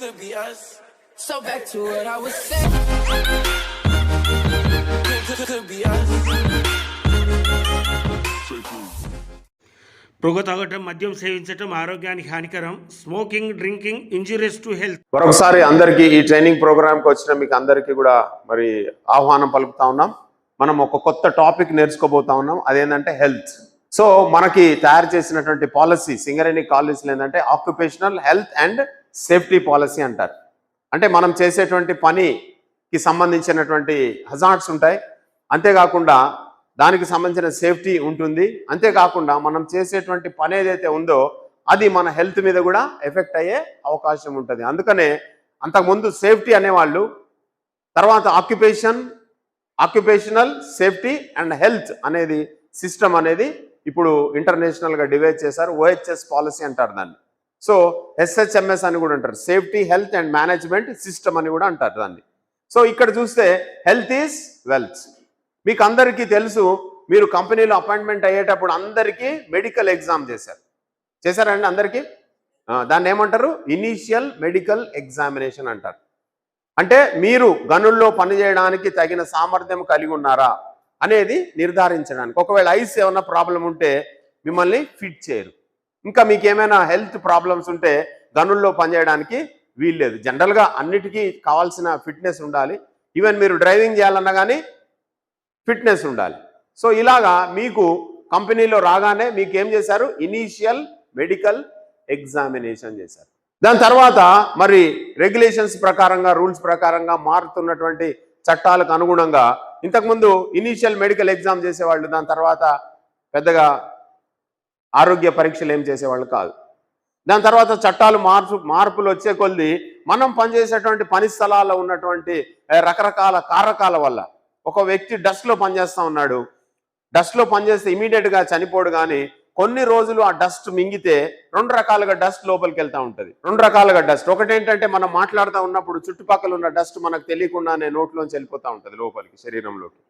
Could be us. So back to what I was saying. Could, could, could be us. పొగ తాగటం మద్యం సేవించటం ఆరోగ్యానికి హానికరం smoking drinking injurious to health మరొకసారి అందరికీ ఈ ట్రైనింగ్ ప్రోగ్రామ్కి వచ్చిన మీకు అందరికీ కూడా మరి ఆహ్వానం పలుకుతా ఉన్నాం మనం ఒక కొత్త టాపిక్ నేర్చుకోబోతా ఉన్నాం అదేంటంటే హెల్త్ సో మనకి తయారు చేసినటువంటి పాలసీ సింగరేణి కాలేజీలు ఏంటంటే occupational health and safety policy అంటారు. అంటే మనం చేసేటువంటి పనికి సంబంధించినటువంటి హజార్డ్స్ ఉంటాయి. అంతేకాకుండా దానికి సంబంధించిన సేఫ్టీ ఉంటుంది. అంతేకాకుండా మనం చేసేటువంటి పని ఏదైతే ఉందో అది మన హెల్త్ మీద కూడా ఎఫెక్ట్ అయ్యే అవకాశం ఉంటుంది. అందుకనే అంతకుముందు సేఫ్టీ అనేవాళ్ళు తర్వాత occupation occupational safety and health అనేది సిస్టమ్ అనేది ఇప్పుడు ఇంటర్నేషనల్గా డివైడ్ చేశారు. ఓహెచ్ఎస్ పాలసీ అంటారు దాన్ని. So S H M S అని కూడా అంటారు. Safety health and management system అని కూడా అంటారు దాన్ని. సో ఇక్కడ చూస్తే హెల్త్ ఈజ్ వెల్త్ మీకు అందరికీ తెలుసు మీరు కంపెనీలో అపాయింట్మెంట్ అయ్యేటప్పుడు అందరికీ మెడికల్ ఎగ్జామ్ చేశారు. చేశారండి అందరికీ? దాన్ని ఏమంటారు? ఇనీషియల్ మెడికల్ ఎగ్జామినేషన్ అంటారు. అంటే మీరు గనుల్లో పనిచేయడానికి తగిన సామర్థ్యం కలిగి ఉన్నారా అనేది నిర్ధారించడానికి. ఒకవేళ ఐస్ ఏమైనా ప్రాబ్లం ఉంటే మిమ్మల్ని ఫిట్ చేయరు. ఇంకా మీకు ఏమైనా హెల్త్ ప్రాబ్లమ్స్ ఉంటే గనుల్లో పనిచేయడానికి వీల్లేదు. జనరల్గా అన్నిటికీ కావాల్సిన ఫిట్నెస్ ఉండాలి. ఈవెన్ మీరు డ్రైవింగ్ చేయాలన్నా కానీ ఫిట్నెస్ ఉండాలి. సో ఇలాగా మీకు కంపెనీలో రాగానే మీకు ఏం చేశారు? ఇనీషియల్ మెడికల్ ఎగ్జామినేషన్ చేశారు. దాని తర్వాత మరి రెగ్యులేషన్స్ ప్రకారంగా రూల్స్ ప్రకారంగా మారుతున్నటువంటి చట్టాలకు అనుగుణంగా ఇంతకుముందు ఇనీషియల్ మెడికల్ ఎగ్జామ్ చేసేవాళ్ళు. దాని తర్వాత పెద్దగా ఆరోగ్య పరీక్షలు ఏం చేసేవాళ్ళు కాదు. దాని తర్వాత చట్టాలు మార్పు మార్పులు వచ్చే కొద్ది మనం పనిచేసేటువంటి పని స్థలాల్లో ఉన్నటువంటి రకరకాల కారకాల వల్ల ఒక వ్యక్తి డస్ట్లో పనిచేస్తూ ఉన్నాడు. డస్ట్లో పనిచేస్తే ఇమీడియట్గా గా చనిపోడు కానీ కొన్ని రోజులు ఆ డస్ట్ మింగితే రెండు రకాలుగా డస్ట్ లోపలికి వెళ్తా ఉంటుంది. రెండు రకాలుగా డస్ట్. ఒకటి ఏంటంటే మనం మాట్లాడుతూ ఉన్నప్పుడు చుట్టుపక్కల ఉన్న డస్ట్ మనకు తెలియకుండానే నోట్లోంచి వెళ్ళిపోతూ ఉంటుంది లోపలికి శరీరంలోకి.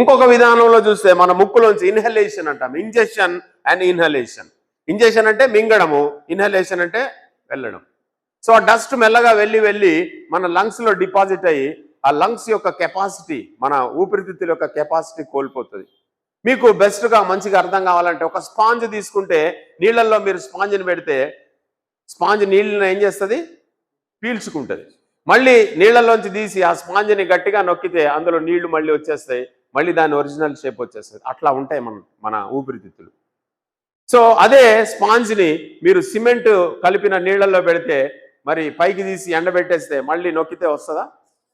ఇంకొక విధానంలో చూస్తే మన ముక్కులోంచి ఇన్హలేషన్ అంటాం. ఇంజెక్షన్ అండ్ ఇన్హలేషన్ ఇంజెక్షన్ అంటే మింగడము ఇన్హలేషన్ అంటే వెళ్ళడం. సో ఆ డస్ట్ మెల్లగా వెళ్ళి వెళ్ళి మన లంగ్స్లో డిపాజిట్ అయ్యి ఆ లంగ్స్ యొక్క కెపాసిటీ మన ఊపిరితిత్తుల యొక్క కెపాసిటీ కోల్పోతుంది. మీకు బెస్ట్గా మంచిగా అర్థం కావాలంటే ఒక స్పాంజ్ తీసుకుంటే నీళ్ళల్లో మీరు స్పాంజ్ని పెడితే స్పాంజ్ నీళ్ళని ఏం చేస్తుంది? పీల్చుకుంటుంది. మళ్ళీ నీళ్ళలోంచి తీసి ఆ స్పాంజ్ని గట్టిగా నొక్కితే అందులో నీళ్ళు మళ్ళీ వచ్చేస్తాయి. మళ్ళీ దాని ఒరిజినల్ షేప్ వచ్చేస్తుంది. అట్లా ఉంటాయి మన మన ఊపిరితిత్తులు. సో అదే స్పాంజ్ని మీరు సిమెంట్ కలిపిన నీళ్ళల్లో పెడితే మరి పైకి తీసి ఎండబెట్టేస్తే మళ్ళీ నొక్కితే వస్తుందా?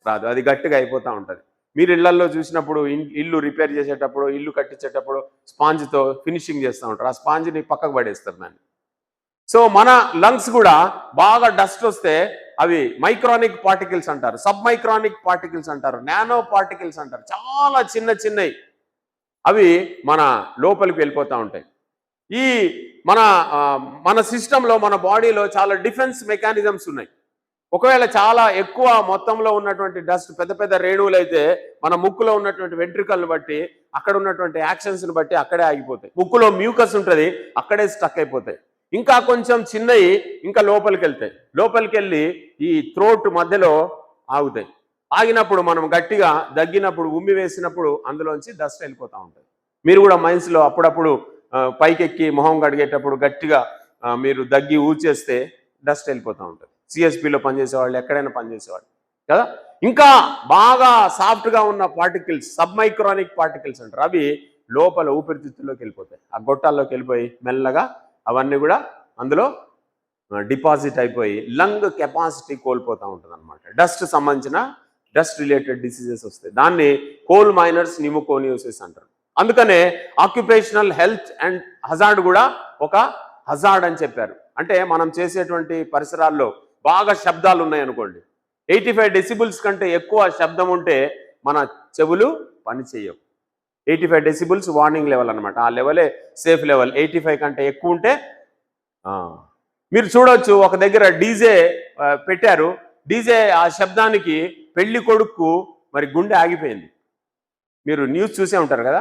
రాదు. అది గట్టిగా అయిపోతూ ఉంటుంది. మీరు ఇళ్ళల్లో చూసినప్పుడు ఇల్లు రిపేర్ చేసేటప్పుడు ఇల్లు కట్టించేటప్పుడు స్పాంజ్తో ఫినిషింగ్ చేస్తూ ఉంటారు. ఆ స్పాంజ్ని పక్కకు పడేస్తారు దాన్ని. సో మన లంగ్స్ కూడా బాగా డస్ట్ వస్తే అవి మైక్రానిక్ పార్టికల్స్ అంటారు. సబ్ మైక్రానిక్ పార్టికల్స్ అంటారు. నానో పార్టికల్స్ అంటారు. చాలా చిన్న చిన్నవి అవి మన లోపలికి వెళ్ళిపోతూ ఉంటాయి. ఈ మన మన సిస్టంలో మన బాడీలో చాలా డిఫెన్స్ మెకానిజమ్స్ ఉన్నాయి. ఒకవేళ చాలా ఎక్కువ మొత్తంలో ఉన్నటువంటి డస్ట్ పెద్ద పెద్ద రేణువులు అయితే మన ముక్కులో ఉన్నటువంటి వెంట్రుకలను బట్టి అక్కడ ఉన్నటువంటి యాక్షన్స్ని బట్టి అక్కడే ఆగిపోతాయి. ముక్కులో మ్యూకస్ ఉంటుంది అక్కడే స్టక్ అయిపోతాయి. ఇంకా కొంచెం చిన్నవి ఇంకా లోపలికి వెళ్తాయి లోపలికి వెళ్ళి ఈ థ్రోట్ మధ్యలో ఆగుతాయి. ఆగినప్పుడు మనం గట్టిగా దగ్గినప్పుడు ఉమ్మి వేసినప్పుడు అందులోంచి డస్ట్ వెళ్ళిపోతూ ఉంటుంది. మీరు కూడా మైన్స్లో అప్పుడప్పుడు పైకెక్కి మొహం కడిగేటప్పుడు గట్టిగా మీరు దగ్గి ఊచేస్తే డస్ట్ వెళ్ళిపోతూ ఉంటుంది. సిఎస్పిలో పనిచేసేవాళ్ళు ఎక్కడైనా పనిచేసేవాళ్ళు. కదా? ఇంకా బాగా సాఫ్ట్గా ఉన్న పార్టికల్స్ సబ్ మైక్రానిక్ పార్టికల్స్ అంటారు. అవి లోపల ఊపిరితిత్తుల్లోకి వెళ్ళిపోతాయి. ఆ గొట్టాల్లోకి వెళ్ళిపోయి మెల్లగా అవన్నీ కూడా అందులో డిపాజిట్ అయిపోయి లంగ్ కెపాసిటీ కోల్పోతూ ఉంటుంది అనమాట డస్ట్ సంబంధించిన డస్ట్ రిలేటెడ్ డిసీజెస్ వస్తాయి. దాన్ని కోల్ మైనర్స్ నిమోకోనియోసిస్ అంటారు. అందుకనే ఆక్యుపేషనల్ హెల్త్ అండ్ హజార్డ్ కూడా ఒక హజార్డ్ అని చెప్పారు. అంటే మనం చేసేటువంటి పరిసరాల్లో బాగా శబ్దాలు ఉన్నాయి అనుకోండి. ఎయిటీ ఫైవ్ డెసిబుల్స్ కంటే ఎక్కువ శబ్దం ఉంటే మన చెవులు పని చేయవు. Eighty five decibels warning level అనమాట ఆ లెవెలే సేఫ్ లెవెల్ ఎయిటీ ఫైవ్ కంటే ఎక్కువ ఉంటే మీరు చూడవచ్చు ఒక దగ్గర డీజే పెట్టారు. డీజే ఆ శబ్దానికి పెళ్ళి కొడుకు మరి గుండె ఆగిపోయింది. మీరు న్యూస్ చూసే ఉంటారు కదా?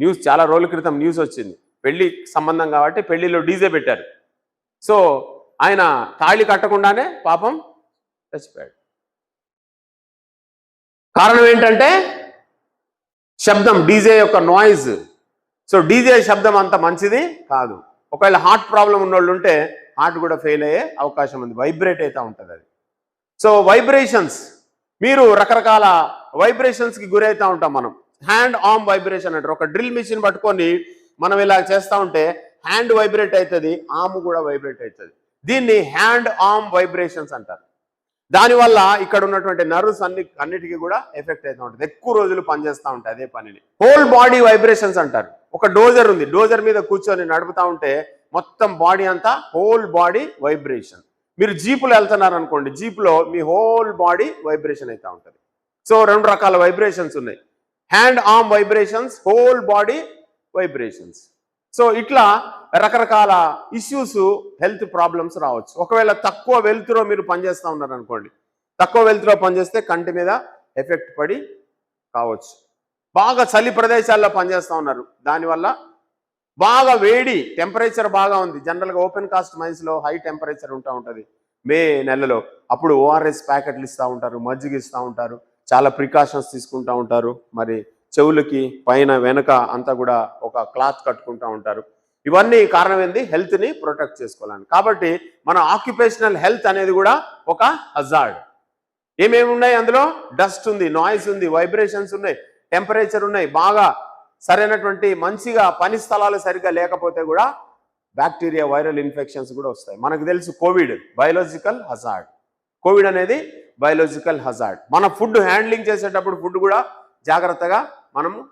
న్యూస్ చాలా రోజుల క్రితం న్యూస్ వచ్చింది. పెళ్ళి సంబంధం కాబట్టి పెళ్ళిలో డీజే పెట్టారు. సో ఆయన తాళి కట్టకుండానే పాపం చచ్చిపోయాడు. కారణం ఏంటంటే శబ్దం డీజే యొక్క నాయిస్ సో డీజే శబ్దం అంత మంచిది కాదు. ఒకవేళ హార్ట్ ప్రాబ్లం ఉన్నోళ్ళు ఉంటే హార్ట్ కూడా ఫెయిల్ అయ్యే అవకాశం ఉంది. వైబ్రేట్ అవుతూ ఉంటుంది అది. సో వైబ్రేషన్స్ మీరు రకరకాల వైబ్రేషన్స్కి గురవుతూ ఉంటాం మనం. హ్యాండ్ ఆర్మ్ వైబ్రేషన్ అంటారు. ఒక డ్రిల్ మిషన్ పట్టుకొని మనం ఇలా చేస్తూ ఉంటే హ్యాండ్ వైబ్రేట్ అవుతుంది ఆమ్ కూడా వైబ్రేట్ అవుతుంది దీన్ని హ్యాండ్ ఆర్మ్ వైబ్రేషన్స్ అంటారు. దానివల్ల ఇక్కడ ఉన్నటువంటి నర్వ్స్ అన్ని అన్నిటికీ కూడా ఎఫెక్ట్ అవుతూ ఉంటుంది. ఎక్కువ రోజులు పనిచేస్తూ ఉంటాయి అదే పనిని. హోల్ బాడీ వైబ్రేషన్స్ అంటారు. ఒక డోజర్ ఉంది డోజర్ మీద కూర్చొని నడుపుతా ఉంటే మొత్తం బాడీ అంతా హోల్ బాడీ వైబ్రేషన్. మీరు జీపులో వెళ్తున్నారు అనుకోండి జీపులో మీ హోల్ బాడీ వైబ్రేషన్ అవుతూ ఉంటుంది. సో రెండు రకాల వైబ్రేషన్స్ ఉన్నాయి. Hand arm vibrations whole body vibrations so ఇట్లా రకరకాల ఇష్యూస్ హెల్త్ ప్రాబ్లమ్స్ రావచ్చు. ఒకవేళ తక్కువ వెలుతురో మీరు పనిచేస్తూ ఉన్నారు అనుకోండి తక్కువ వెలుతురో పనిచేస్తే కంటి మీద ఎఫెక్ట్ పడి కావచ్చు. బాగా చలి ప్రదేశాల్లో పనిచేస్తూ ఉన్నారు. దానివల్ల బాగా వేడి టెంపరేచర్ బాగా ఉంది. జనరల్గా ఓపెన్ కాస్ట్ మైన్స్లో హై టెంపరేచర్ ఉంటా ఉంటుంది. మే నెలలో. అప్పుడు ఓఆర్ఎస్ ప్యాకెట్లు ఇస్తూ ఉంటారు మజ్జిగ ఇస్తూ ఉంటారు. చాలా ప్రికాషన్స్ తీసుకుంటూ ఉంటారు. మరి చెవులకి పైన వెనక అంతా కూడా ఒక క్లాత్ కట్టుకుంటూ ఉంటారు. ఇవన్నీ కారణం ఏంది? హెల్త్ని ప్రొటెక్ట్ చేసుకోవాలని. కాబట్టి మన ఆక్యుపేషనల్ హెల్త్ అనేది కూడా ఒక హజార్డ్ ఏమేమి ఉన్నాయి అందులో? డస్ట్ ఉంది నాయిస్ ఉంది వైబ్రేషన్స్ ఉన్నాయి టెంపరేచర్ ఉన్నాయి. బాగా సరైనటువంటి మంచిగా పని స్థలాలు సరిగ్గా లేకపోతే కూడా బ్యాక్టీరియా వైరల్ ఇన్ఫెక్షన్స్ కూడా వస్తాయి. మనకు తెలుసు కోవిడ్ బయోలాజికల్ హజార్డ్ కోవిడ్ అనేది బయోలాజికల్ హజార్డ్. మన ఫుడ్ హ్యాండ్లింగ్ చేసేటప్పుడు ఫుడ్ కూడా జాగ్రత్తగా మనము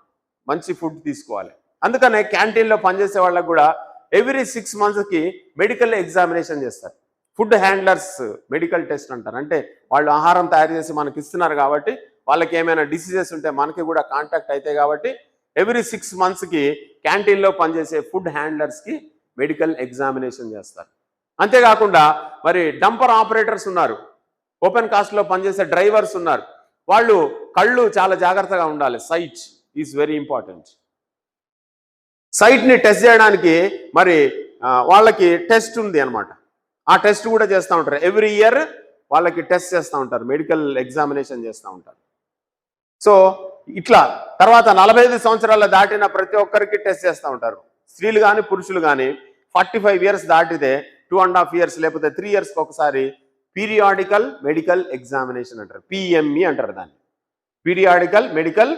మంచి ఫుడ్ తీసుకోవాలి. అందుకనే క్యాంటీన్లో పనిచేసే వాళ్ళకు కూడా ఎవ్రీ సిక్స్ మంత్స్కి మెడికల్ ఎగ్జామినేషన్ చేస్తారు. ఫుడ్ హ్యాండ్లర్స్ మెడికల్ టెస్ట్ అంటారు. అంటే వాళ్ళు ఆహారం తయారు చేసి మనకి ఇస్తున్నారు కాబట్టి వాళ్ళకి ఏమైనా డిసీజెస్ ఉంటే మనకి కూడా కాంటాక్ట్ అవుతాయి కాబట్టి ఎవ్రీ సిక్స్ మంత్స్కి క్యాంటీన్లో పనిచేసే ఫుడ్ హ్యాండ్లర్స్కి మెడికల్ ఎగ్జామినేషన్ చేస్తారు. అంతేకాకుండా మరి డంపర్ ఆపరేటర్స్ ఉన్నారు. ఓపెన్ కాస్ట్లో పనిచేసే డ్రైవర్స్ ఉన్నారు. వాళ్ళు కళ్ళు చాలా జాగ్రత్తగా ఉండాలి. Sight is very important. సైట్ని test చేయడానికి మరి వాళ్ళకి టెస్ట్ ఉంది అనమాట ఆ టెస్ట్ కూడా చేస్తూ ఉంటారు. ఎవ్రీ ఇయర్ వాళ్ళకి టెస్ట్ చేస్తూ ఉంటారు. మెడికల్ ఎగ్జామినేషన్ చేస్తూ ఉంటారు. సో ఇట్లా తర్వాత నలభై ఐదు సంవత్సరాల దాటిన ప్రతి ఒక్కరికి టెస్ట్ చేస్తూ ఉంటారు. స్త్రీలు కానీ పురుషులు కానీ ఫార్టీ ఫైవ్ ఇయర్స్ దాటితే టూ అండ్ హాఫ్ ఇయర్స్ లేకపోతే త్రీ ఇయర్స్కి ఒకసారి పీరియాడికల్ మెడికల్ ఎగ్జామినేషన్ అంటారు. పిఎంఈ అంటారు దాన్ని. పీరియాడికల్ మెడికల్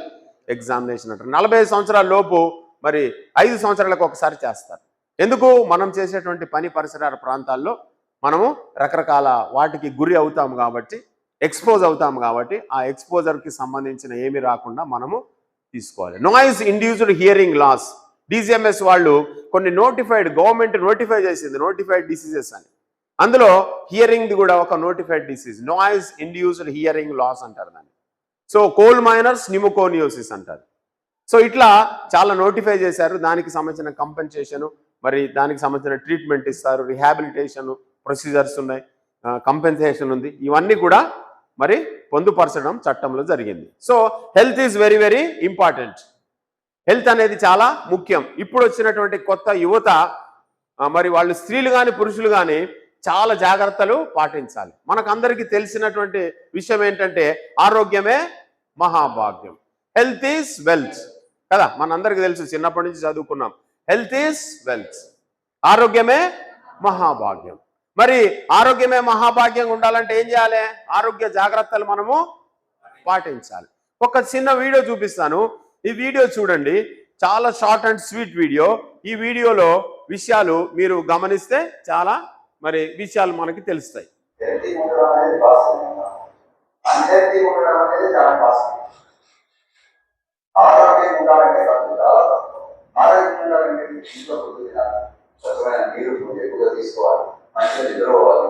ఎగ్జామినేషన్ అంటారు. నలభై ఐదు సంవత్సరాల లోపు మరి ఐదు సంవత్సరాలకు ఒకసారి చేస్తారు. ఎందుకు? మనం చేసేటువంటి పని పరిసరాల ప్రాంతాల్లో మనము రకరకాల వాటికి గురి అవుతాము కాబట్టి ఎక్స్పోజ్ అవుతాము కాబట్టి ఆ ఎక్స్పోజర్కి సంబంధించిన ఏమి రాకుండా మనము తీసుకోవాలి. Noise induced hearing loss D G M S వాళ్ళు కొన్ని నోటిఫైడ్ గవర్నమెంట్ నోటిఫై చేసింది నోటిఫైడ్ డిసీజెస్ అని. అందులో హియరింగ్ కూడా ఒక notified disease noise induced hearing loss అంటారు దాన్ని. సో కోల్ మైనర్స్ నిమోకోనియోసిస్ అంటారు. సో ఇట్లా చాలా నోటిఫై చేశారు. దానికి సంబంధించిన కంపెన్సేషన్ మరి దానికి సంబంధించిన ట్రీట్మెంట్ ఇస్తారు. రిహాబిలిటేషన్ ప్రొసీజర్స్ ఉన్నాయి. కంపెన్సేషన్ ఉంది. ఇవన్నీ కూడా మరి పొందుపరచడం చట్టంలో జరిగింది. So health is very very important health అనేది చాలా ముఖ్యం. ఇప్పుడు వచ్చినటువంటి కొత్త యువత మరి వాళ్ళు స్త్రీలు కానీ పురుషులు కానీ చాలా జాగ్రత్తలు పాటించాలి. మనకందరికీ తెలిసినటువంటి విషయం ఏంటంటే ఆరోగ్యమే మహాభాగ్యం. హెల్త్ ఈజ్ వెల్త్ కదా? మనందరికీ తెలుసు చిన్నప్పటి నుంచి చదువుకున్నాం. హెల్త్ ఈజ్ వెల్త్ ఆరోగ్యమే మహాభాగ్యం. మరి ఆరోగ్యమే మహాభాగ్యంగా ఉండాలంటే ఏం చేయాలి? ఆరోగ్య జాగ్రత్తలు మనము పాటించాలి. ఒక చిన్న వీడియో చూపిస్తాను. ఈ వీడియో చూడండి. చాలా షార్ట్ అండ్ స్వీట్ వీడియో ఈ వీడియోలో విషయాలు మీరు గమనిస్తే చాలా మరి విషయాలు మనకి తెలుస్తాయి. హెల్తీ అనేది చాలా ఉండాలంటే నీరు ఎక్కువగా తీసుకోవాలి మంచిగా నిద్రపోవాలి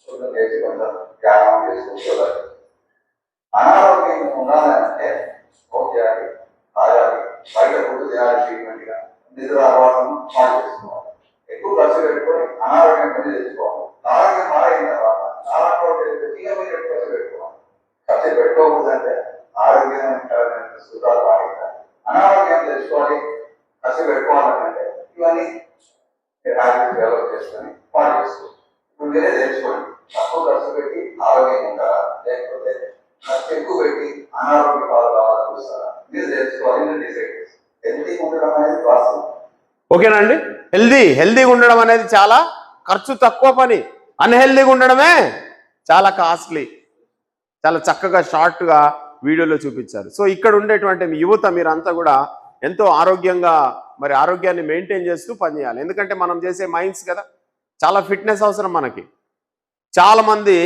శుభ్రం చేసి కొంచెం వ్యాయామం చేసి కూర్చోవాలి ఉండాలంటే స్మోక్ చేయాలి తాగాలి బయట ఫుడ్ తినాలి ట్రీట్మెంట్గా నిద్ర అలవాటును చేసుకోవాలి ఎక్కువ ఖర్చు పెట్టుకొని అనారోగ్యం పని చేసుకోవాలి. ఆరోగ్యం మారిన తర్వాత నాలుగు తీగ మీద ఖర్చు పెట్టుకోవాలి. ఖర్చు పెట్టుకోకూడదంటే ఆరోగ్యం సూత్రాలు మారిందా అనారోగ్యం తెచ్చుకోవాలి ఖర్చు పెట్టుకోవాలంటే ఇవన్నీ హ్యాబిట్ చేసుకొని పాటు చేసుకోవాలి. ఇప్పుడు మీరే తెచ్చుకోండి తక్కువ ఖర్చు పెట్టి ఆరోగ్యం ఉండాలా? లేకపోతే ఖర్చు ఎక్కువ పెట్టి అనారోగ్య పాలు కావాలని చూస్తారా? మీరు తెచ్చుకోవాలి డిసైడ్ చేస్తారు ఎందుకు ఉండడం అనేది వాస్తవం. ఓకేనా అండి? హెల్దీ హెల్దీగా ఉండడం అనేది చాలా ఖర్చు తక్కువ పని. అన్హెల్దీగా ఉండడమే చాలా కాస్ట్లీ చాలా చక్కగా షార్ట్గా వీడియోలో చూపించారు. సో ఇక్కడ ఉండేటువంటి మీ యువత మీరంతా కూడా ఎంతో ఆరోగ్యంగా మరి ఆరోగ్యాన్ని మెయింటైన్ చేస్తూ పనిచేయాలి. ఎందుకంటే మనం చేసే మైండ్స్ కదా. చాలా ఫిట్నెస్ అవసరం మనకి. చాలామంది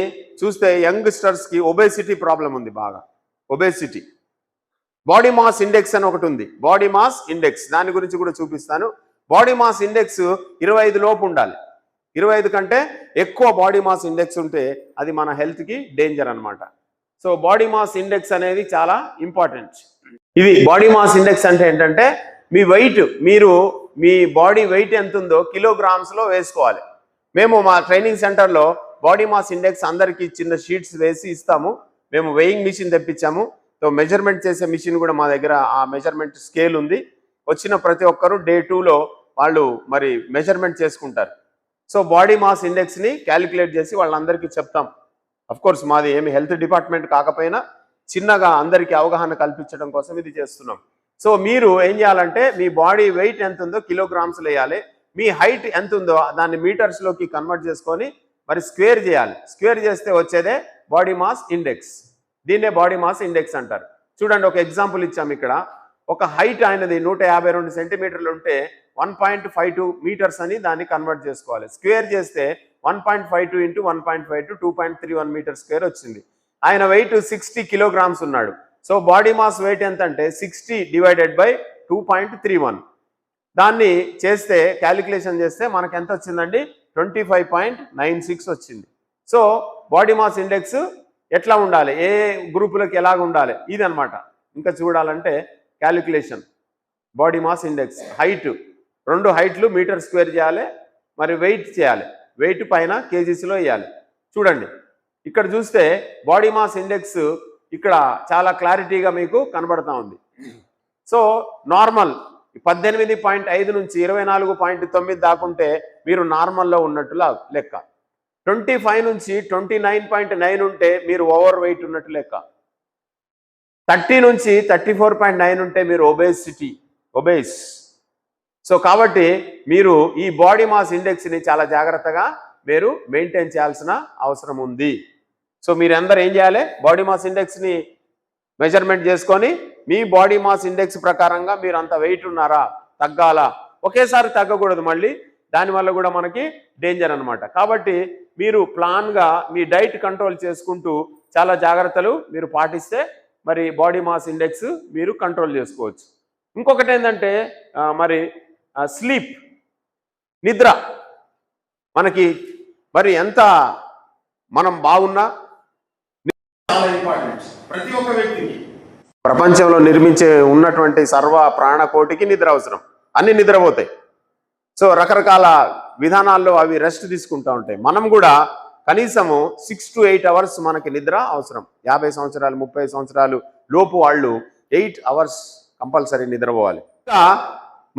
చూస్తే యంగ్స్టర్స్కి ఒబేసిటీ ప్రాబ్లం ఉంది బాగా. ఒబేసిటీ బాడీ మాస్ ఇండెక్స్ అని ఒకటి ఉంది. బాడీ మాస్ ఇండెక్స్ దాని గురించి కూడా చూపిస్తాను. బాడీ మాస్ ఇండెక్స్ ఇరవై ఐదు లోపు ఉండాలి. ఇరవై ఐదు కంటే ఎక్కువ బాడీ మాస్ ఇండెక్స్ ఉంటే అది మన హెల్త్కి డేంజర్ అనమాట సో బాడీ మాస్ ఇండెక్స్ అనేది చాలా ఇంపార్టెంట్ ఇది బాడీ మాస్ ఇండెక్స్ అంటే ఏంటంటే మీ వెయిట్ మీరు మీ బాడీ వెయిట్ ఎంత ఉందో కిలోగ్రామ్స్లో వేసుకోవాలి. మేము మా ట్రైనింగ్ సెంటర్లో బాడీ మాస్ ఇండెక్స్ అందరికీ చిన్న షీట్స్ వేసి ఇస్తాము. మేము వెయింగ్ మిషన్ తెప్పించాము. సో మెజర్మెంట్ చేసే మిషన్ కూడా మా దగ్గర ఆ మెజర్మెంట్ స్కేల్ ఉంది. వచ్చిన ప్రతి ఒక్కరూ డే టూలో వాళ్ళు మరి మెజర్మెంట్ చేసుకుంటారు. సో బాడీ మాస్ ఇండెక్స్ని క్యాలిక్యులేట్ చేసి వాళ్ళందరికీ చెప్తాం. అఫ్ కోర్స్ మాది ఏమి హెల్త్ డిపార్ట్మెంట్ కాకపోయినా చిన్నగా అందరికీ అవగాహన కల్పించడం కోసం ఇది చేస్తున్నాం. సో మీరు ఏం చేయాలంటే మీ బాడీ వెయిట్ ఎంత ఉందో కిలోగ్రామ్స్లో వేయాలి మీ హైట్ ఎంత ఉందో దాన్ని మీటర్స్లోకి కన్వర్ట్ చేసుకొని మరి స్క్వేర్ చేయాలి. స్క్వేర్ చేస్తే వచ్చేదే బాడీ మాస్ ఇండెక్స్ దీన్నే బాడీ మాస్ ఇండెక్స్ అంటారు. చూడండి ఒక ఎగ్జాంపుల్ ఇచ్చాము ఇక్కడ. ఒక హైట్ ఆయనది నూట యాభై రెండు సెంటీమీటర్లు ఉంటే one point five two metres అని దాన్ని కన్వర్ట్ చేసుకోవాలి. స్క్వేర్ చేస్తే one point five two into one point five two two point three one metre square వచ్చింది. ఆయన వెయిట్ సిక్స్టీ కిలోగ్రామ్స్ ఉన్నాడు. సో బాడీ మాస్ వెయిట్ ఎంత అంటే sixty divided by two point three one దాన్ని చేస్తే calculation చేస్తే మనకు ఎంత వచ్చిందండి? Twenty five point nine six వచ్చింది. సో బాడీ మాస్ ఇండెక్స్ ఎట్లా ఉండాలి? ఏ గ్రూపులకు ఎలాగ ఉండాలి ఇది ఇంకా చూడాలంటే calculation body mass index height రెండు హైట్లు మీటర్ స్క్వేర్ చేయాలి మరి వెయిట్ చేయాలి. వెయిట్ పైన కేజీస్లో వేయాలి. చూడండి. ఇక్కడ చూస్తే బాడీ మాస్ ఇండెక్స్ ఇక్కడ చాలా క్లారిటీగా మీకు కనబడతా ఉంది. సో నార్మల్ పద్దెనిమిది పాయింట్ ఐదు నుంచి ఇరవై నాలుగు పాయింట్ తొమ్మిది దాకుంటే మీరు నార్మల్లో ఉన్నట్టు లెక్క. ట్వంటీ ఫైవ్ నుంచి ట్వంటీ నైన్ పాయింట్ నైన్ ఉంటే మీరు ఓవర్ వెయిట్ ఉన్నట్టు లెక్క. థర్టీ నుంచి థర్టీ ఫోర్ పాయింట్ నైన్ ఉంటే మీరు ఒబేసిటీ ఒబేస్ సో కాబట్టి మీరు ఈ బాడీ మాస్ ఇండెక్స్ని చాలా జాగ్రత్తగా మీరు మెయింటైన్ చేయాల్సిన అవసరం ఉంది. సో మీరు అందరు ఏం చేయాలి? బాడీ మాస్ ఇండెక్స్ని మెజర్మెంట్ చేసుకొని మీ బాడీ మాస్ ఇండెక్స్ ప్రకారంగా మీరు అంత వెయిట్ ఉన్నారా? తగ్గాలా? ఒకేసారి తగ్గకూడదు మళ్ళీ. దానివల్ల కూడా మనకి డేంజర్ అనమాట కాబట్టి మీరు ప్లాన్గా మీ డైట్ కంట్రోల్ చేసుకుంటూ చాలా జాగ్రత్తలు మీరు పాటిస్తే మరి బాడీ మాస్ ఇండెక్స్ మీరు కంట్రోల్ చేసుకోవచ్చు. ఇంకొకటి ఏంటంటే మరి స్లీప్ నిద్ర. మనకి మరి ఎంత మనం బాగున్నా ప్రతి ఒక్క వ్యక్తికి. ప్రపంచంలో నిర్మించే ఉన్నటువంటి సర్వ ప్రాణకోటికి నిద్ర అవసరం. అన్ని నిద్రపోతాయి. సో రకరకాల విధానాల్లో అవి రెస్ట్ తీసుకుంటూ ఉంటాయి. మనం కూడా కనీసము సిక్స్ టు ఎయిట్ అవర్స్ మనకి నిద్ర అవసరం. యాభై సంవత్సరాలు ముప్పై సంవత్సరాలు లోపు వాళ్ళు ఎయిట్ అవర్స్ కంపల్సరీ నిద్రపోవాలి. ఇంకా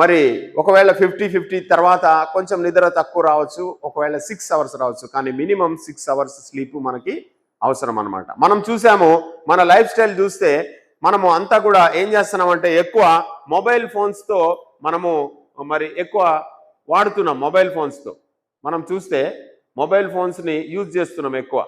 మరి ఒకవేళ ఫిఫ్టీ ఫిఫ్టీ తర్వాత కొంచెం నిద్ర తక్కువ రావచ్చు ఒకవేళ సిక్స్ అవర్స్ రావచ్చు. కానీ మినిమం సిక్స్ అవర్స్ స్లీప్ మనకి అవసరం అనమాట మనం చూసాము మన లైఫ్ స్టైల్ చూస్తే మనము అంతా కూడా ఏం చేస్తున్నామంటే ఎక్కువ మొబైల్ ఫోన్స్తో మనము మరి ఎక్కువ వాడుతున్నాం మొబైల్ ఫోన్స్తో మనం చూస్తే మొబైల్ ఫోన్స్ని యూజ్ చేస్తున్నాం ఎక్కువ.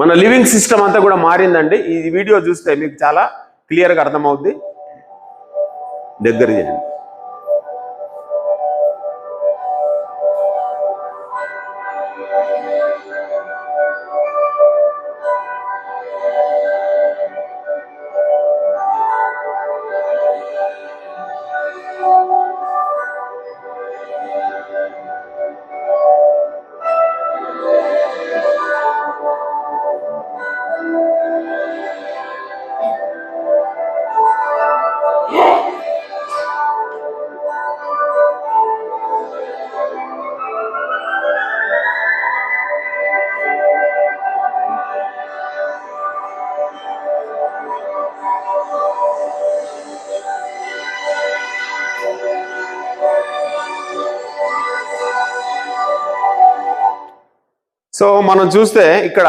మన లివింగ్ సిస్టమ్ అంతా కూడా మారిందండి. ఈ వీడియో చూస్తే మీకు చాలా క్లియర్గా అర్థమవుద్ది. దగ్గర చేయండి. సో మనం చూస్తే ఇక్కడ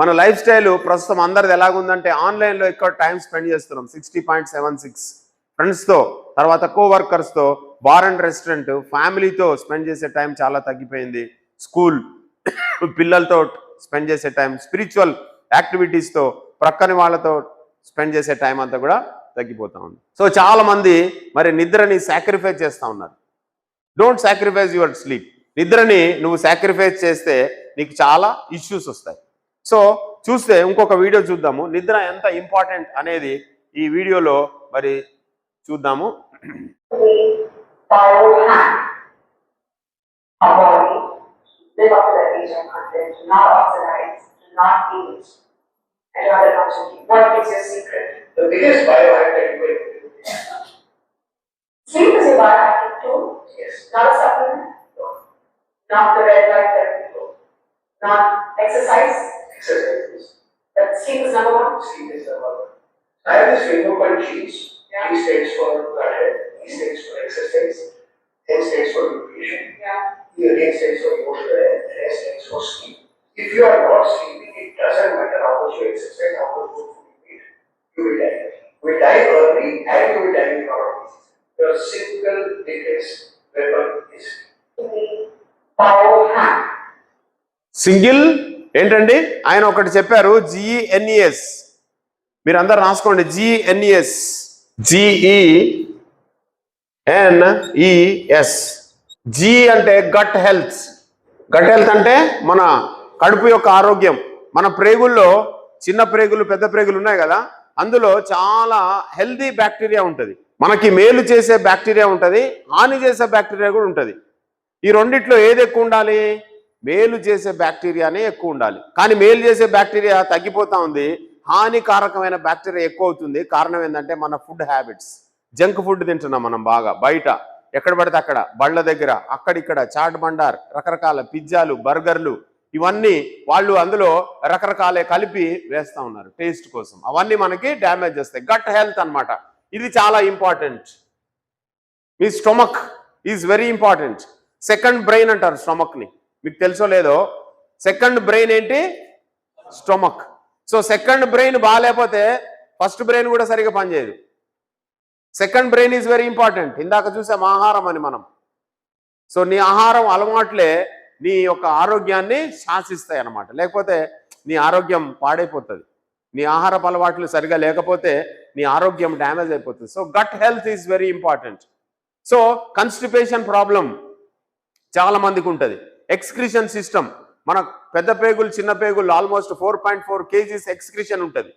మన లైఫ్ స్టైల్ ప్రస్తుతం అందరిది ఎలాగుందంటే ఆన్లైన్లో ఎక్కువ టైం స్పెండ్ చేస్తున్నాం. Sixty point seven six. ఫ్రెండ్స్తో తర్వాత కోవర్కర్స్తో బార్ అండ్ రెస్టారెంట్ ఫ్యామిలీతో స్పెండ్ చేసే టైం చాలా తగ్గిపోయింది. స్కూల్ పిల్లలతో స్పెండ్ చేసే టైం స్పిరిచువల్ యాక్టివిటీస్తో ప్రక్కని వాళ్ళతో స్పెండ్ చేసే టైం అంతా కూడా తగ్గిపోతా ఉంది. సో చాలామంది మరి నిద్రని సాక్రిఫైస్ చేస్తూ ఉన్నారు. డోంట్ సాక్రిఫైస్ యువర్ స్లీప్ నిద్రని నువ్వు సాక్రిఫైస్ చేస్తే నీకు చాలా ఇష్యూస్ వస్తాయి. సో చూస్తే ఇంకొక వీడియో చూద్దాము. నిద్ర ఎంత ఇంపార్టెంట్ అనేది ఈ వీడియోలో మరి చూద్దాము. Sleep is a biohacking tool, yes. not a supplement. Not the red light therapy tool, not exercise, Exercises. but sleep is number one. Sleep is the one. I have this framework called GEES. Single ఏంటండి? ఆయన ఒకటి చెప్పారు G E N E S మీరు అందరు రాసుకోండి G N E S G E N E S G అంటే gut health gut health అంటే మన కడుపు యొక్క ఆరోగ్యం. మన ప్రేగుల్లో చిన్న ప్రేగులు పెద్ద ప్రేగులు ఉన్నాయి కదా అందులో చాలా హెల్దీ బ్యాక్టీరియా ఉంటుంది. మనకి మేలు చేసే బ్యాక్టీరియా ఉంటుంది హాని చేసే బ్యాక్టీరియా కూడా ఉంటుంది. ఈ రెండిట్లో ఏది ఎక్కువ ఉండాలి? మేలు చేసే బ్యాక్టీరియానే ఎక్కువ ఉండాలి. కానీ మేలు చేసే బ్యాక్టీరియా తగ్గిపోతూ ఉంది. హానికారకమైన బ్యాక్టీరియా ఎక్కువ అవుతుంది. కారణం ఏంటంటే మన ఫుడ్ హ్యాబిట్స్. జంక్ ఫుడ్ తింటున్నాం మనం బాగా. బయట ఎక్కడ పడితే అక్కడ బళ్ళ దగ్గర అక్కడిక్కడ చాట్ బండార్ రకరకాల పిజ్జాలు బర్గర్లు ఇవన్నీ వాళ్ళు అందులో రకరకాలే కలిపి వేస్తా ఉన్నారు టేస్ట్ కోసం. అవన్నీ మనకి డ్యామేజ్ చేస్తాయి. గట్ హెల్త్ అన్నమాట. ఇది చాలా important. Me stomach is very important. Second brain అంటారు స్టొమక్ని. మీకు తెలుసో లేదో సెకండ్ బ్రెయిన్ ఏంటి? స్టొమక్ సో సెకండ్ బ్రెయిన్ బాగాలేకపోతే ఫస్ట్ బ్రెయిన్ కూడా సరిగా పనిచేయదు. Second brain is very important ఇందాక చూసాం ఆహారం అని మనం. సో నీ ఆహారం అలవాట్లే నీ యొక్క ఆరోగ్యాన్ని శాసిస్తాయి అన్నమాట. లేకపోతే నీ ఆరోగ్యం పాడైపోతుంది. నీ ఆహారపు అలవాట్లు సరిగా లేకపోతే నీ ఆరోగ్యం డ్యామేజ్ అయిపోతుంది. So gut health is very important so constipation problem చాలా మందికి ఉంటుంది. Excretion system. మన పెద్ద పేగులు చిన్న పేగులు almost four point four kgs excretion ఉంటుంది.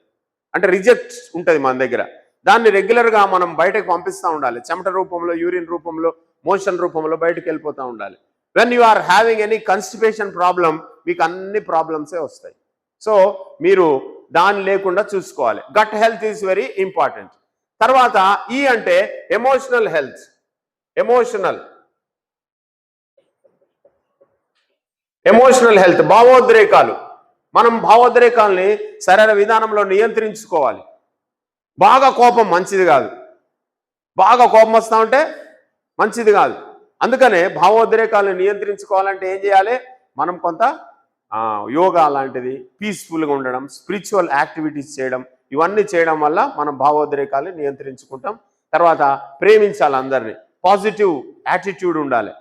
అంటే రిజెక్ట్ ఉంటుంది మన దగ్గర. దాన్ని రెగ్యులర్గా మనం బయటకు పంపిస్తూ ఉండాలి. చెమట రూపంలో యూరిన్ రూపంలో మోషన్ రూపంలో బయటకు వెళ్ళిపోతూ ఉండాలి. When you are having any constipation problem మీకు అన్ని ప్రాబ్లమ్సే వస్తాయి. సో మీరు దాన్ని లేకుండా చూసుకోవాలి. Gut health is very important తర్వాత ఈ అంటే emotional health emotional emotional health భావోద్రేకాలు. మనం భావోద్రేకాల్ని సరైన విధానంలో నియంత్రించుకోవాలి. బాగా కోపం మంచిది కాదు. బాగా కోపం వస్తూ ఉంటే మంచిది కాదు. అందుకనే భావోద్రేకాలను నియంత్రించుకోవాలంటే ఏం చేయాలి? మనం కొంత యోగా లాంటిది పీస్ఫుల్గా ఉండడం స్పిరిచువల్ యాక్టివిటీస్ చేయడం ఇవన్నీ చేయడం వల్ల మనం భావోద్రేకాలను నియంత్రించుకుంటాం. తర్వాత ప్రేమించాలి అందరినీ. పాజిటివ్ యాటిట్యూడ్ ఉండాలి.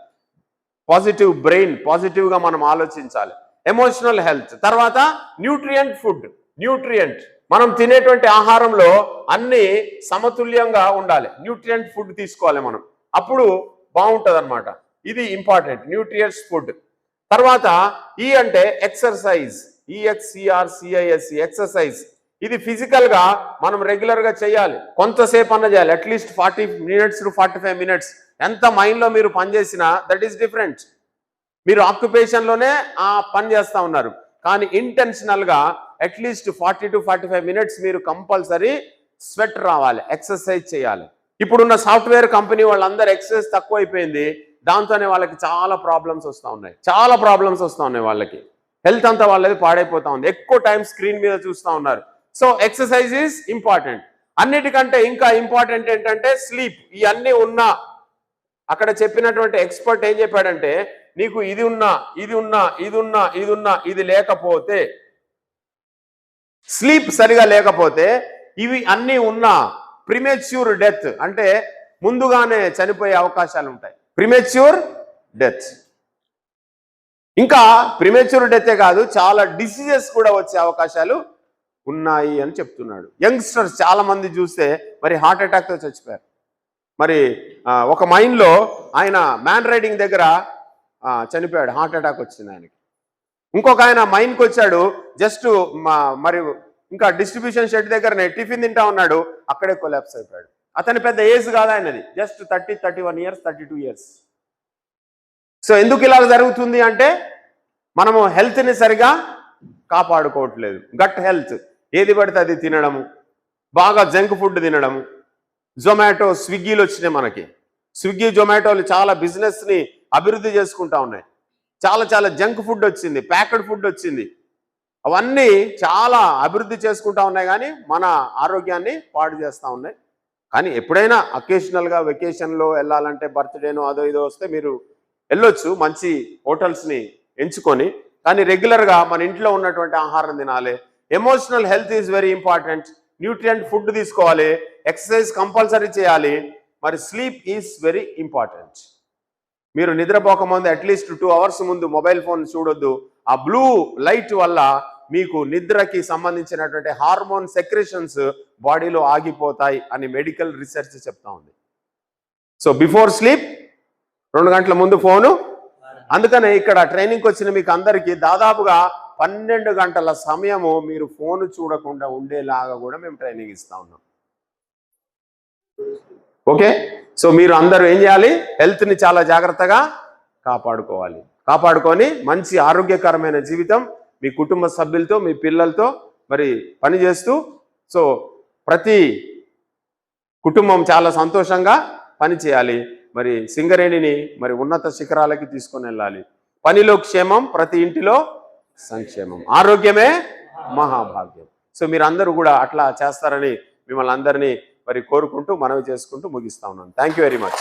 పాజిటివ్ బ్రెయిన్ పాజిటివ్గా మనం ఆలోచించాలి. ఎమోషనల్ హెల్త్ తర్వాత న్యూట్రియంట్ ఫుడ్ న్యూట్రియంట్. మనం తినేటువంటి ఆహారంలో అన్ని సమతుల్యంగా ఉండాలి. న్యూట్రియంట్ ఫుడ్ తీసుకోవాలి మనం. అప్పుడు బాగుంటుంది అనమాట ఇది ఇంపార్టెంట్ న్యూట్రియంట్స్ ఫుడ్. తర్వాత ఈ అంటే ఎక్సర్సైజ్ ఈఎక్సిఆర్సిఐఎస్సి ఎక్సర్సైజ్. ఇది ఫిజికల్గా మనం రెగ్యులర్గా చేయాలి. కొంతసేపు అన్న చేయాలి. At least forty minutes to forty five minutes ఎంత మైండ్లో మీరు పని చేసినా దట్ ఈస్ డిఫరెంట్. మీరు ఆక్యుపేషన్లోనే ఆ పని చేస్తూ ఉన్నారు. కానీ ఇంటెన్షనల్గా at least forty to forty five minutes మీరు కంపల్సరీ స్వెట్ రావాలి ఎక్సర్సైజ్ చేయాలి. ఇప్పుడున్న సాఫ్ట్వేర్ కంపెనీ వాళ్ళందరూ ఎక్సర్సైజ్ తక్కువ అయిపోయింది దాంతోనే వాళ్ళకి చాలా ప్రాబ్లమ్స్ వస్తూ ఉన్నాయి. చాలా ప్రాబ్లమ్స్ వస్తూ ఉన్నాయి వాళ్ళకి. హెల్త్ అంతా వాళ్ళది పాడైపోతా ఉంది. ఎక్కువ టైం స్క్రీన్ మీద చూస్తూ ఉన్నారు. So exercise is important. అన్నిటికంటే ఇంకా ఇంపార్టెంట్ ఏంటంటే స్లీప్. ఇవన్నీ ఉన్నా అక్కడ చెప్పినటువంటి ఎక్స్పర్ట్ ఏం చెప్పాడంటే నీకు ఇది ఉన్నా ఇది ఉన్నా ఇది ఉన్నా ఇది ఉన్నా ఇది లేకపోతే స్లీప్ సరిగా లేకపోతే ఇవి అన్నీ ఉన్నా ప్రిమెచ్యూర్ డెత్ అంటే ముందుగానే చనిపోయే అవకాశాలు ఉంటాయి. Premature death. ఇంకా ప్రిమెచ్యూర్ డెతే కాదు చాలా డిసీజెస్ కూడా వచ్చే అవకాశాలు ఉన్నాయి అని చెప్తున్నాడు. యంగ్స్టర్స్ చాలా మంది చూస్తే మరి హార్ట్ అటాక్తో చచ్చిపోయారు. మరి ఒక మైన్లో ఆయన మ్యాన్ రైడింగ్ దగ్గర చనిపోయాడు హార్ట్ అటాక్ వచ్చింది ఆయనకి. ఇంకొక ఆయన మైన్కి వచ్చాడు జస్ట్ మరి ఇంకా డిస్ట్రిబ్యూషన్ షెడ్ దగ్గరనే టిఫిన్ తింటా ఉన్నాడు అక్కడే కొలాప్స్ అయిపోయాడు. అతని పెద్ద ఏజ్ కాదు ఆయనది just thirty thirty one years thirty two years. So ఎందుకు ఇలా జరుగుతుంది అంటే మనము హెల్త్ని సరిగా కాపాడుకోవట్లేదు. గట్ హెల్త్ ఏది పడితే అది తినడము బాగా జంక్ ఫుడ్ తినడము జొమాటో స్విగ్గీలు వచ్చినాయి మనకి. స్విగ్గీ జొమాటోలు చాలా బిజినెస్ని అభివృద్ధి చేసుకుంటా ఉన్నాయి. చాలా చాలా జంక్ ఫుడ్ వచ్చింది ప్యాకెడ్ ఫుడ్ వచ్చింది. అవన్నీ చాలా అభివృద్ధి చేసుకుంటా ఉన్నాయి కానీ మన ఆరోగ్యాన్ని పాడు చేస్తూ ఉన్నాయి. కానీ ఎప్పుడైనా అకేషనల్గా వెకేషన్లో వెళ్ళాలంటే బర్త్డేనో అదో ఇదో వస్తే మీరు వెళ్ళొచ్చు మంచి హోటల్స్ని ఎంచుకొని. కానీ రెగ్యులర్గా మన ఇంట్లో ఉన్నటువంటి ఆహారం తినాలి. Emotional health is very important nutrient food తీసుకోవాలి ఎక్సర్సైజ్ కంపల్సరీ చేయాలి మరి స్లీప్ ఈజ్ వెరీ ఇంపార్టెంట్. మీరు నిద్రపోకముందు అట్లీస్ట్ టూ అవర్స్ ముందు మొబైల్ ఫోన్ చూడొద్దు. ఆ బ్లూ లైట్ వల్ల మీకు నిద్రకి సంబంధించినటువంటి హార్మోన్ సెక్రెషన్స్ బాడీలో ఆగిపోతాయి అని మెడికల్ రీసెర్చ్ చెప్తా ఉంది. సో బిఫోర్ స్లీప్ రెండు గంటల ముందు ఫోను అందుకనే ఇక్కడ ట్రైనింగ్కి వచ్చిన మీకు అందరికీ దాదాపుగా పన్నెండు గంటల సమయము మీరు ఫోన్ చూడకుండా ఉండేలాగా కూడా మేము ట్రైనింగ్ ఇస్తా ఉన్నాం. ఓకే సో మీరు అందరూ ఏం చేయాలి? హెల్త్ని చాలా జాగ్రత్తగా కాపాడుకోవాలి. కాపాడుకొని మంచి ఆరోగ్యకరమైన జీవితం మీ కుటుంబ సభ్యులతో మీ పిల్లలతో మరి పని చేస్తూ సో ప్రతి కుటుంబం చాలా సంతోషంగా పనిచేయాలి మరి సింగరేణిని మరి ఉన్నత శిఖరాలకి తీసుకొని వెళ్ళాలి. పనిలో క్షేమం ప్రతి ఇంటిలో సంక్షేమం. ఆరోగ్యమే మహాభాగ్యం. సో మీరు అందరూ కూడా అట్లా చేస్తారని మిమ్మల్ని అందరినీ మరి కోరుకుంటూ మనవి చేసుకుంటూ ముగిస్తా ఉన్నాను. Thank you very much